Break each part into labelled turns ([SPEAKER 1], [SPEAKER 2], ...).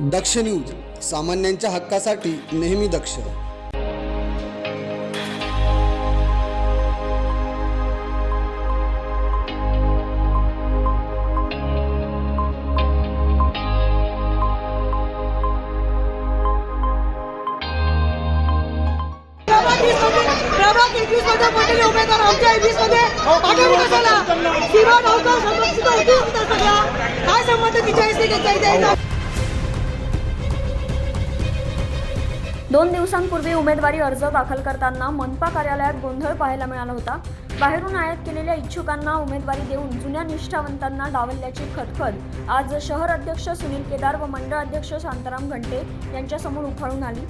[SPEAKER 1] दक्ष news सामान्यांच्या हक्कासाठी नेहमी दक्ष.
[SPEAKER 2] उमेदवार आमच्या मध्ये कशाला होती सगळ्या काय संबंध तिच्या
[SPEAKER 3] दोन दिवसांपूर्वी उमेदवारी अर्ज दाखल करताना मनपा कार्यालयात गोंधळ पाहायला मिळाला होता. बाहेरून आयात केलेल्या इच्छुकांना उमेदवारी देऊन जुन्या निष्ठावंतांना डावलल्याची खदखद. आज शहर अध्यक्ष सुनील केदार व मंडळ अध्यक्ष शांताराम घंटे यांच्यासमोर उफाळून आली.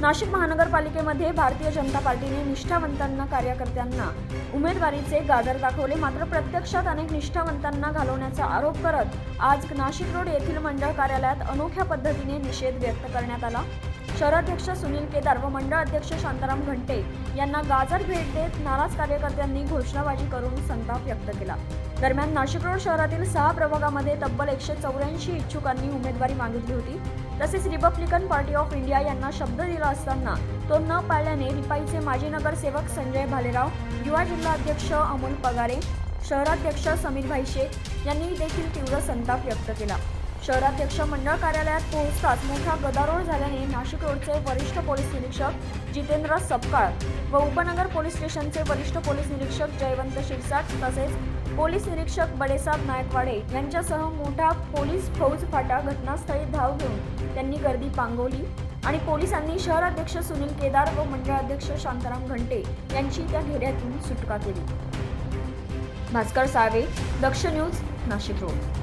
[SPEAKER 3] नाशिक महानगरपालिकेमध्ये भारतीय जनता पार्टीने निष्ठावंतांना कार्यकर्त्यांना उमेदवारीचे गाजर दाखवले. मात्र प्रत्यक्षात अनेक निष्ठावंतांना घालवण्याचा आरोप करत आज नाशिक रोड येथील मंडळ कार्यालयात अनोख्या पद्धतीने निषेध व्यक्त करण्यात आला. शहराध्यक्ष सुनील केदार व मंडळ अध्यक्ष शांताराम घंटे यांना गाजर भेट देत नाराज कार्यकर्त्यांनी घोषणाबाजी करून संताप व्यक्त केला. दरम्यान नाशिक रोड शहरातील सहा प्रभागामध्ये तब्बल एकशे चौऱ्याऐंशी इच्छुकांनी उमेदवारी मागितली होती. तसेच रिपब्लिकन पार्टी ऑफ इंडिया यांना शब्द दिला असताना तो न पाळल्याने रिपाईचे माजी नगरसेवक संजय भालेराव युवा जिल्हा अध्यक्ष अमोल पगारे शहराध्यक्ष समीर भाई शेख यांनी देखील तीव्र संताप व्यक्त केला. शहराध्यक्ष मंडळ कार्यालयात पोहोचताच मोठा गदारोळ झाल्याने नाशिक रोडचे वरिष्ठ पोलीस निरीक्षक जितेंद्र सपकाळ व उपनगर पोलीस स्टेशनचे वरिष्ठ पोलीस निरीक्षक जयवंत शिरसाट तसेच पोलीस निरीक्षक बडेसाब नायकवाडे यांच्यासह मोठा पोलीस फौज फाटा घटनास्थळी धाव घेऊन त्यांनी गर्दी पांगवली आणि पोलिसांनी शहराध्यक्ष सुनील केदार व मंडळाध्यक्ष शांताराम घंटे यांची त्या घेऱ्यातून सुटका केली. Bhaskar Save Daksh news Nashik road.